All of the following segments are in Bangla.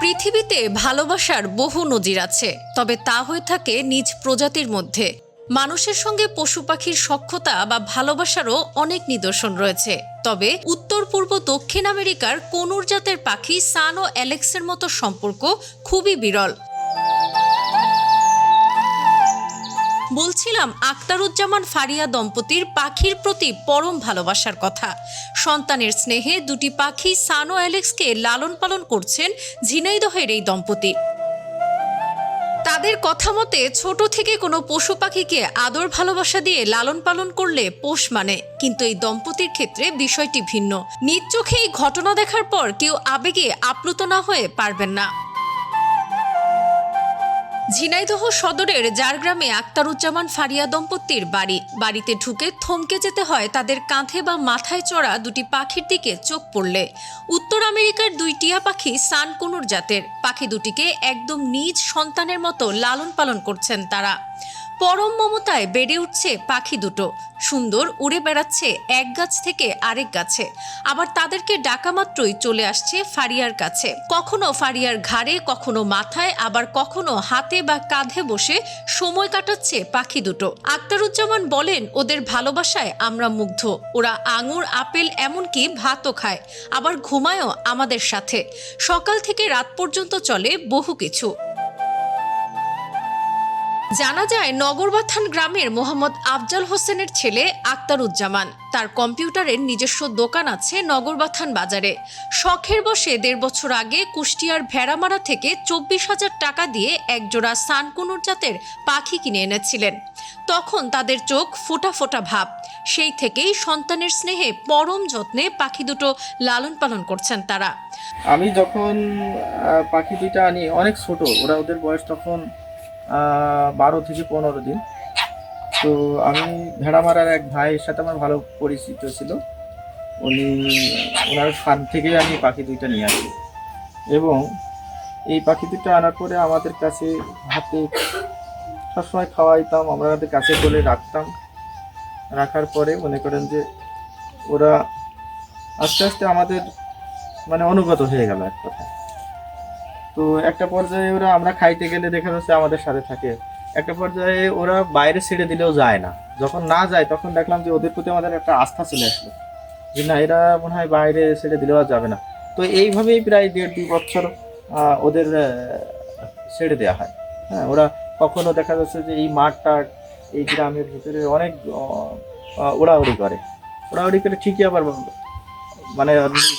পৃথিবীতে ভালোবাসার বহু নজির আছে, তবে তা হয়ে থাকে নিজ প্রজাতির মধ্যে। মানুষের সঙ্গে পশু পাখির সখ্যতা বা ভালোবাসারও অনেক নিদর্শন রয়েছে। তবে উত্তর, পূর্ব, দক্ষিণ আমেরিকার কোনুর জাতের পাখি সান ও অ্যালেক্সের মতো সম্পর্ক খুবই বিরল। বলছিলাম আক্তারুজ্জামান ফারিয়া দম্পতির পাখির প্রতি পরম ভালোবাসার কথা। সন্তানের স্নেহে দুটি পাখি সানো অ্যালেক্সকে লালন পালন করছেন ঝিনাইদহের এই দম্পতি। তাদের কথা মতে, ছোট থেকে কোনো পশু পাখিকে আদর ভালোবাসা দিয়ে লালন পালন করলে পোষ মানে কিন্তু এই দম্পতির ক্ষেত্রে বিষয়টি ভিন্ন। নিজ চোখে এই ঘটনা দেখার পর কেউ আবেগে আপ্লুত না হয়ে পারবেন না। ঝিনাইদহ সদরের জারগ্রামে আক্তারুজ্জামান ফারিয়া দম্পতির বাড়ি। বাড়িতে ঢুকে থমকে যেতে হয় তাদের কাঁধে বা মাথায় চড়া দুটি পাখির দিকে চোখ পড়লে। উত্তর আমেরিকার দুই টিয়া পাখি সানকুনুর জাতের। পাখি দুটিকে একদম নিজ সন্তানের মতো লালন পালন করছেন তারা। পরম মমতায় বেড়ে উঠছে পাখি দুটো। সুন্দর উড়ে বেড়াচ্ছে এক গাছ থেকে আরেক গাছে। আবার তাদেরকে ডাকা মাত্রই চলে আসছে ফারিয়ার কাছে। কখনো ফারিয়ার ঘাড়ে, কখনো মাথায়, আবার কখনো হাতে বা কাঁধে বসে সময় কাটাচ্ছে পাখি দুটো। আক্তারুজ্জামান বলেন, ওদের ভালোবাসায় আমরা মুগ্ধ। ওরা আঙুর, আপেল, এমনকি ভাতও খায়। আবার ঘুমায়ও আমাদের সাথে। সকাল থেকে রাত পর্যন্ত চলে বহু কিছু। জানা যায় নগরবাথান গ্রামের মোহাম্মদ আফজাল হোসেনের ছেলে আক্তারুজ্জামান। তার কম্পিউটারের নিজস্ব দোকান আছে নগরবাথান বাজারে। শখের বসে দেড় বছর আগে কুষ্টিয়ার ভেড়ামারা থেকে চব্বিশ হাজার টাকা দিয়ে একজোড়া সানকুনুর জাতের পাখি কিনে এনেছিলেন। তখন তাদের চোখ ফোটা ফোটা ভাব। সেই থেকেই সন্তানের স্নেহে পরম যত্নে পাখি দুটো লালন পালন করছেন তারা। আমি যখন পাখি দুইটা আনি, অনেক ছোট, ওরা ওদের বয়স তখন বারো থেকে পনেরো দিন। তো আমি ভেড়ামারার এক ভাইয়ের সাথে আমার ভালো পরিচিত ছিল। উনি, ওনার ফার্ম থেকে আমি পাখি দুইটা নিয়ে আসি। এবং এই পাখি দুটো আনার পরে আমাদের কাছে হাতে সবসময় খাওয়াইতাম, আমরা আমাদের কাছে বলে রাখতাম। রাখার পরে মনে করেন যে ওরা আস্তে আস্তে আমাদের মানে অনুগত হয়ে গেল এক কথা তো একটা পর্যায়ে ওরা আমরা খাইতে গেলে দেখা যাচ্ছে আমাদের সাথে থাকে। একটা পর্যায়ে ওরা বাইরে ছেড়ে দিলেও যায় না। যখন না যায়, তখন দেখলাম যে ওদের প্রতি আমাদের একটা আস্থা চলে আসলো। যে না, এরা মনে হয় বাইরে ছেড়ে দিলেও আর যাবে না। তো এইভাবেই প্রায় দেড় দুই বছর ওদের ছেড়ে দেওয়া হয়। হ্যাঁ ওরা কখনো দেখা যাচ্ছে যে এই মাঠ মাঠটা, এই গ্রামের ভিতরে অনেক ওড়াউড়ি করে। ওড়াউড়ি করে ঠিকই আবার মানে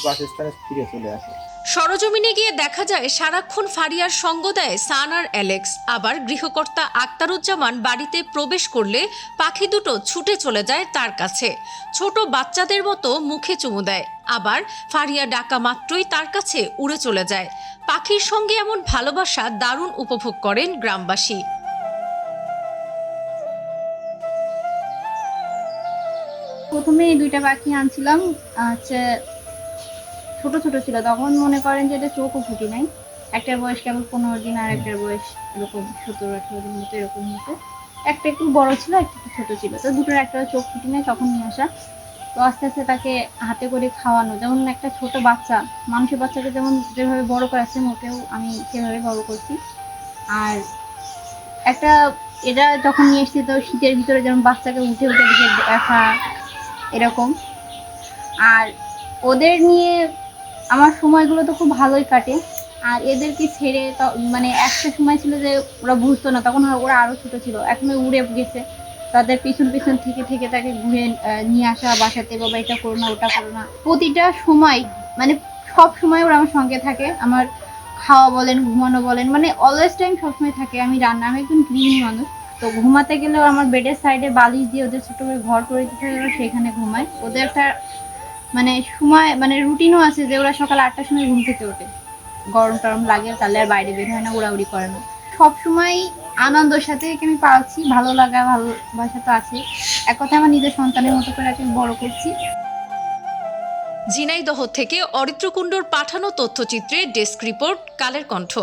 বাসস্থানে ফিরে চলে আসে। সরজমিনে গিয়ে দেখা যায়, সারাক্ষণ ফারিয়ার সঙ্গ দেয় সান আর অ্যালেক্স। আবার গৃহকর্তা আক্তারুজ্জামান বাড়িতে প্রবেশ করলে পাখি দুটো ছুটে চলে যায় তার কাছে। ছোট বাচ্চাদের মতো মুখে চুমু দেয়। আবার ফারিয়া ডাকা মাত্রই তার কাছে উড়ে চলে যায়। পাখির সঙ্গে এমন ভালোবাসা দারুণ উপভোগ করেন গ্রামবাসী। প্রথমে দুইটা পাখি আনছিলাম হচ্ছে ছোট ছোট ছিল। তখন মনে করেন যে এটা চোখও ফুটি নাই। একটার বয়স কেবল পনেরো দিন আর একটার বয়স এরকম সতেরো, আঠেরো দিন মতো এরকম হতো। একটা একটু বড় ছিল, একটা একটু ছোট ছিল। তো দুটোর একটা চোখ ফুটি নাই তখন নিয়ে আসা। তো আস্তে আস্তে তাকে হাতে করে খাওয়ানো। যেমন একটা ছোট বাচ্চা, মানুষের বাচ্চাকে যেমন যেভাবে বড় করাচ্ছে মোটেও আমি সেভাবে বড় করছি। আর একটা এটা যখন নিয়ে এসেছি, তো শীতের ভিতরে যেমন বাচ্চাকে উঠে উঠে দেখা, এরকম। আর ওদের নিয়ে আমার সময়গুলো তো খুব ভালোই কাটে। আর এদেরকে ছেড়ে মানে একটা সময় ছিল যে ওরা বুঝতো না, তখন ওরা আরও ছোটো ছিল। এখন উড়ে গেছে। তাদের পিছন পিছন থেকে থেকে তাকে ঘুরে নিয়ে আসা বাসাতে বাবা এটা করো না, ওটা করো না। প্রতিটা সময় মানে সব সময় ওরা আমার সঙ্গে থাকে। আমার খাওয়া বলেন, ঘুমানো বলেন মানে অলওয়েজ টাইম সবসময় থাকে। আমি রান্না, আমি একজন গৃহিণী মানুষ। তো ঘুমাতে গেলেও আমার বেডের সাইডে বালিশ দিয়ে ওদের ছোট করে ঘর করে দিতে সেখানে ঘুমায়। ওদের একটা মানে সময় মানে রুটিনও আছে যে ওরা সকাল আটটার সময় ঘুম থেকে ওঠে। গরম টরম লাগে, তাহলে আর বাইরে বের হয় না উড়াউড়ি করে না। সবসময় আনন্দের সাথে আমি পাচ্ছি ভালো লাগা, ভালোবাসা তো আছে। এক কথা আমার নিজের সন্তানের মতো করে একে বড় করছি। ঝিনাইদহ থেকে অরিত্রকুণ্ডর পাঠানো তথ্যচিত্রে ডেস্ক রিপোর্ট, কালের কণ্ঠ।